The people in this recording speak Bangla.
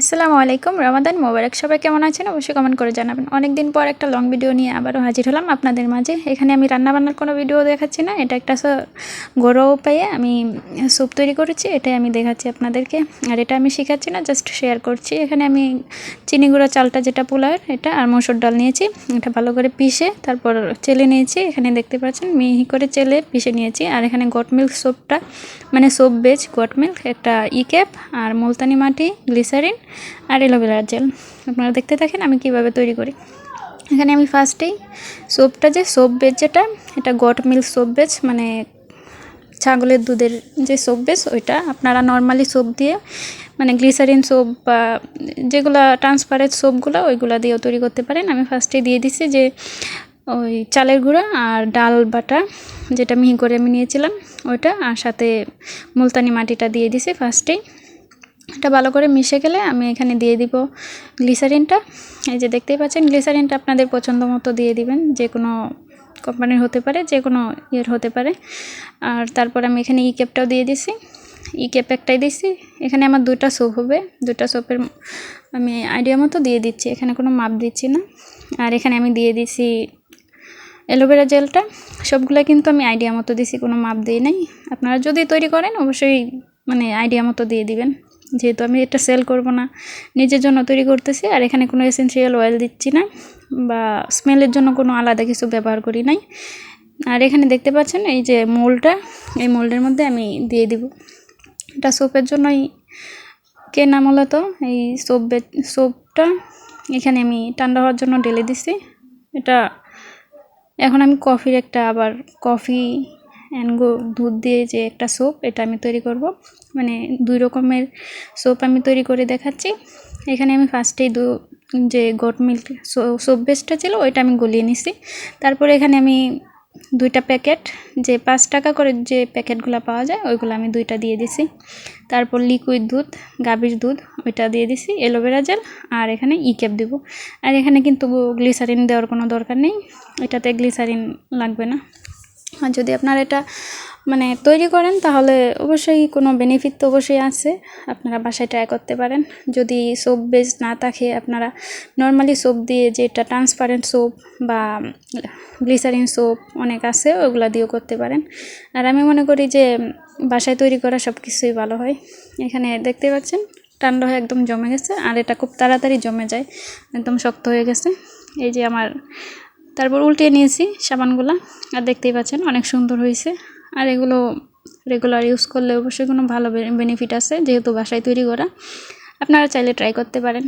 আসসালামু আলাইকুম, রমাদান মোবারক। সবাই কেমন আছেন? অবশ্যই কমেন্ট করে জানাবেন। অনেক দিন পর একটা লং ভিডিও নিয়ে আবারও হাজির হলাম আপনাদের মাঝে। এখানে আমি রান্নাবান্নার কোনো ভিডিও দেখাচ্ছি না। এটা একটা ঘরোয়া উপায়ে আমি স্যুপ তৈরি করেছি। এটাই আমি দেখাচ্ছি আপনাদেরকে। আর এটা আমি শেখাচ্ছি না জাস্ট শেয়ার করছি। এখানে আমি চিনি গুঁড়া, চালটা যেটা পোলার এটা আর মসুর ডাল নিয়েছি। এটা ভালো করে পিষে তারপর চেলে নিয়েছি। এখানে দেখতে পাচ্ছেন, মিহি করে চেলে পিষে নিয়েছি। আর এখানে গট মিল্ক সোপটা মানে সোপ বেজ গট মিল্ক একটা ই আর মুলতানি মাটি গ্লিসারিন আর এলোভেরার জেল। আপনারা দেখতে থাকেন আমি কীভাবে তৈরি করি। এখানে আমি ফার্স্টেই সোপটা যে সোপ বেজ যেটা, এটা গট মিল্ক সোপ বেজ মানে ছাগলের দুধের যে সোপ বেস ওইটা আপনারা নর্মালি সোপ দিয়ে মানে গ্লিসারিন সোপ বা যেগুলো ট্রান্সপারেন্ট সোপগুলো ওইগুলো দিয়েও তৈরি করতে পারেন। আমি ফার্স্টে দিয়ে দিছি যে ওই চালের গুঁড়া আর ডাল বাটা, যেটা মিহি করে আমি নিয়েছিলাম, ওইটা। আর সাথে মুলতানি মাটিটা দিয়ে দিছি ফার্স্টেই এটা ভালো করে মিশে গেলে আমি এখানে দিয়ে দিব গ্লিসারিনটা। এই যে দেখতেই পাচ্ছেন, গ্লিসারিনটা আপনাদের পছন্দ মতো দিয়ে দিবেন, যে কোনো কোম্পানির হতে পারে, যে কোনো ইয়ের হতে পারে। আর তারপর আমি এখানে ই ক্যাপটাও দিয়ে দিছি। ই ক্যাপ একটাই দিছি। এখানে আমার দুইটা সোপ হবে। দুইটা সোপের আমি আইডিয়া মতো দিয়ে দিচ্ছি, এখানে কোনো মাপ দিচ্ছি না। আর এখানে আমি দিয়ে দিছি অ্যালোভেরা জেলটা। সবগুলো কিন্তু আমি আইডিয়া মতো দিছি, কোনো মাপ দিই নাই। আপনারা যদি তৈরি করেন, অবশ্যই মানে আইডিয়া মতো দিয়ে দিবেন। যেহেতু আমি এটা সেল করব না। নিজের জন্য তৈরি করতেছি আর এখানে কোনো এসেন্সিয়াল অয়েল দিচ্ছি না বা স্মেলের জন্য কোনো আলাদা কিছু ব্যবহার করি নাই। আর এখানে দেখতে পাচ্ছেন এই যে মোলটা এই মোল্ডের মধ্যে আমি দিয়ে দিব। এটা সোপের জন্যই কেনা মূলত। এই সোপ সোপটা এখানে আমি ঠান্ডা হওয়ার জন্য ঢেলে দিছি। এটা এখন আমি কফির একটা আবার কফি অ্যান্ড গো, দুধ দিয়ে যে একটা সোপ এটা আমি তৈরি করব। মানে দুই রকমের সোপ আমি তৈরি করে দেখাচ্ছি। এখানে আমি ফার্স্টেই দু, যে গোট মিল্ক সোপ বেসটা ছিল, ওইটা আমি গলিয়ে নিছি। তারপরে এখানে আমি দুইটা প্যাকেট যে পাঁচ টাকা করে যে প্যাকেটগুলো পাওয়া যায়, ওইগুলো আমি দুইটা দিয়ে দিছি। তারপর লিকুইড দুধ, গাভীর দুধ, ওইটা দিয়ে দিছি, অ্যালোভেরা জেল, আর এখানে ই ক্যাপ দেব। আর এখানে কিন্তু গ্লিসারিন দেওয়ার কোনো দরকার নেই। এটাতে গ্লিসারিন লাগবে না। আর যদি আপনারা এটা মানে তৈরি করেন, তাহলে অবশ্যই কোনো বেনিফিট তো অবশ্যই আছে। আপনারা বাসায় ট্রাই করতে পারেন। যদি সোপ বেস না থাকে, আপনারা নর্মালি সোপ দিয়ে যেটা ট্রান্সপারেন্ট সোপ বা গ্লিসারিন সোপ অনেক আছে, ওগুলা দিয়েও করতে পারেন। আর আমি মনে করি যে বাসায় তৈরি করা সব কিছুই ভালো হয়। এখানে দেখতে পাচ্ছেন, ঠান্ডা হয়ে একদম জমে গেছে, আর এটা খুব তাড়াতাড়ি জমে যায়, একদম শক্ত হয়ে গেছে। এই যে আমার তারপর উল্টে নিয়েছি সাবানগুলো। আর দেখতেই পাচ্ছেন অনেক সুন্দর হয়েছে। আর এগুলো রেগুলার ইউজ করলে অবশ্যই কোনো ভালো বেনিফিট আছে, যেহেতু বাসায় তৈরি করা। আপনারা চাইলে ট্রাই করতে পারেন।